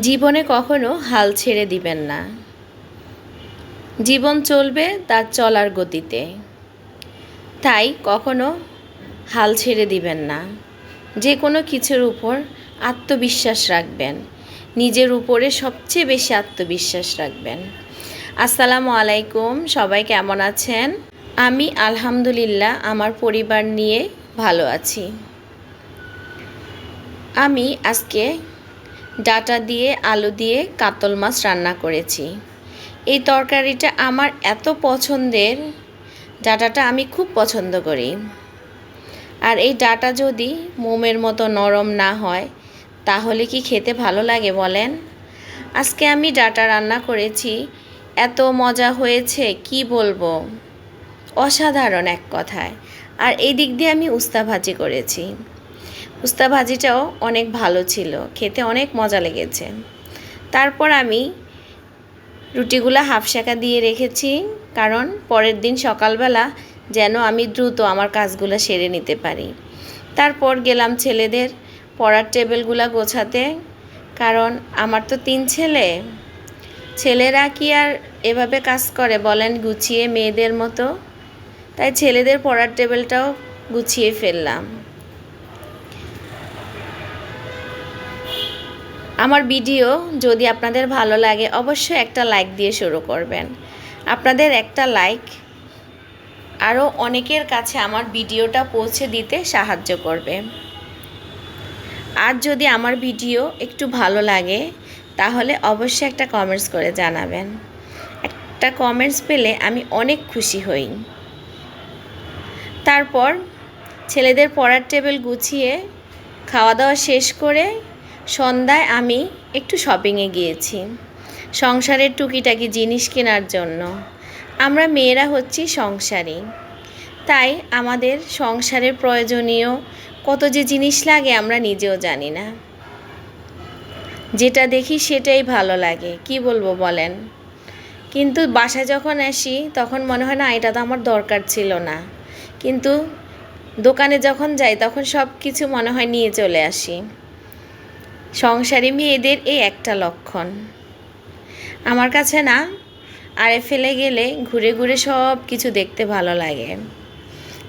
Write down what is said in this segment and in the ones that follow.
জীবনে কখনো হাল ছেড়ে দিবেন না। জীবন চলবে তার চলার গতিতে। তাই কখনো হাল ছেড়ে দিবেন না। যে কোনো কিছুর উপর আত্মবিশ্বাস রাখবেন। নিজের উপরে সবচেয়ে বেশি আত্মবিশ্বাস রাখবেন। আসসালামু আলাইকুম, সবাই কেমন আছেন? আমি আলহামদুলিল্লাহ আমার পরিবার নিয়ে ভালো আছি। আমি আজকে ডাটা দিয়ে, আলু দিয়ে কাতল মাছ রান্না করেছি। এই তরকারিটা আমার এত পছন্দের, ডাটাটা আমি খুব পছন্দ করি। আর এই ডাটা যদি মোমের মতো নরম না হয়, তাহলে কি খেতে ভালো লাগে বলেন? আজকে আমি ডাটা রান্না করেছি, এত মজা হয়েছে, কি বলব? অসাধারণ এক কথায়। আর এই দিক দিয়ে আমি উস্তা ভাজি করেছি। উস্তা ভাজিটাও অনেক ভালো ছিল। খেতে অনেক মজা লেগেছে। তারপর আমি রুটিগুলো হাফ শাঁকা দিয়ে রেখেছি, কারণ পরের দিন সকালবেলা যেন আমি দ্রুত আমার কাজগুলো সেরে নিতে পারি। তারপর গেলাম ছেলেদের পড়ার টেবিলগুলো গোছাতে, কারণ আমার তো তিন ছেলে। ছেলেরা কি আর এভাবে কাজ করে বলেন, গুছিয়ে মেয়েদের মতো? তাই ছেলেদের পড়ার টেবিলটাও গুছিয়ে ফেললাম। আমার ভিডিও যদি আপনাদের ভালো লাগে, অবশ্যই একটা লাইক দিয়ে শুরু করবেন। আপনাদের একটা লাইক আরও অনেকের কাছে আমার ভিডিওটা পৌঁছে দিতে সাহায্য করবে। আর যদি আমার ভিডিও একটু ভালো লাগে, তাহলে অবশ্যই একটা কমেন্টস করে জানাবেন। একটা কমেন্টস পেলে আমি অনেক খুশি হই। তারপর ছেলেদের পড়ার টেবিল গুছিয়ে খাওয়া দাওয়া শেষ করে সন্ধ্যায় আমি একটু শপিংয়ে গিয়েছি। সংসারের টুকিটাকি জিনিস কেনার জন্য। আমরা মেয়েরা হচ্ছি সংসারী। তাই আমাদের সংসারের প্রয়োজনীয় কত যে জিনিস লাগে আমরা নিজেও জানি না। যেটা দেখি সেটাই ভালো লাগে, কি বলব বলেন? কিন্তু বাসায় যখন আসি, তখন মনে হয়, না, এটা তো আমার দরকার ছিল না। কিন্তু দোকানে যখন যাই, তখন সব কিছু মনে হয় নিয়ে চলে আসি। সংসারী মেয়েদের এই একটা লক্ষণ। আমার কাছে না আরে ফেলে গেলে ঘুরে ঘুরে সব কিছু দেখতে ভালো লাগে।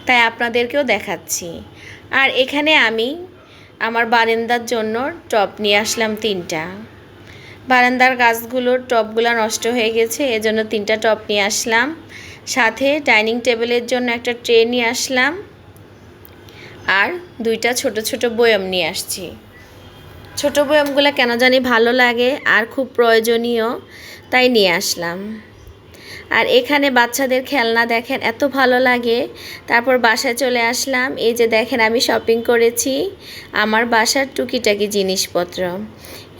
তাই আপনাদেরকেও দেখাচ্ছি। আর এখানে আমি আমার বারান্দার জন্য টপ নিয়ে আসলাম তিনটা। বারান্দার গাছগুলোর টপগুলো নষ্ট হয়ে গেছে, এজন্য তিনটা টপ নিয়ে আসলাম। সাথে ডাইনিং টেবিলের জন্য একটা ট্রে নিয়ে আসলাম। আর দুইটা ছোট ছোট বয়ম নিয়ে আসছি। ছোট বয়মগুলো কেন জানি ভালো লাগে আর খুব প্রয়োজনীয়, তাই নিয়ে আসলাম। আর এখানে বাচ্চাদের খেলনা দেখেন, এত ভালো লাগে। তারপর বাসায় চলে আসলাম, এই যে দেখেন আমি শপিং করেছি, আমার বাসার টুকিটাকি জিনিসপত্র।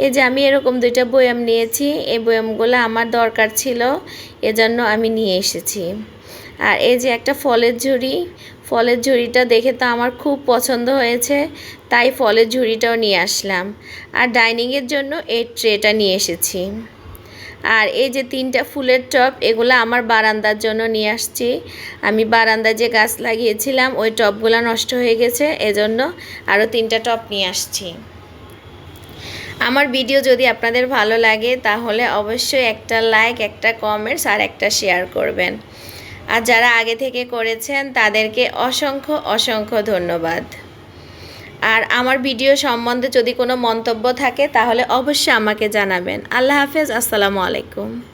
এই যে আমি এরকম দুইটা বয়াম নিয়েছি, এই বয়ামগুলো আমার দরকার ছিল, এজন্য আমি নিয়ে এসেছি। আর এই যে একটা ফলের ঝুড়ি ফলের ঝুড়িটা দেখে তো আমার খুব পছন্দ হয়েছে, তাই ফলের ঝুড়িটাও নিয়ে আসলাম। আর ডাইনিংয়ের জন্য এই ট্রেটা নিয়ে এসেছি। আর এই যে তিনটা ফুলের টব, এগুলো আমার বারান্দার জন্য নিয়ে আসছি। আমি বারান্দায় যে গাছ লাগিয়েছিলাম, ওই টবগুলো নষ্ট হয়ে গেছে, এজন্য আরও তিনটা টব নিয়ে আসছি। আমার ভিডিও যদি আপনাদের ভালো লাগে, তাহলে অবশ্যই একটা লাইক, একটা কমেন্টস আর একটা শেয়ার করবেন। আর যারা আগে থেকে করেছেন, তাদেরকে অসংখ্য অসংখ্য ধন্যবাদ। আর আমার ভিডিও সম্বন্ধে যদি কোনো মন্তব্য থাকে, তাহলে অবশ্যই আমাকে জানাবেন। আল্লাহ হাফেজ, আসসালামু আলাইকুম।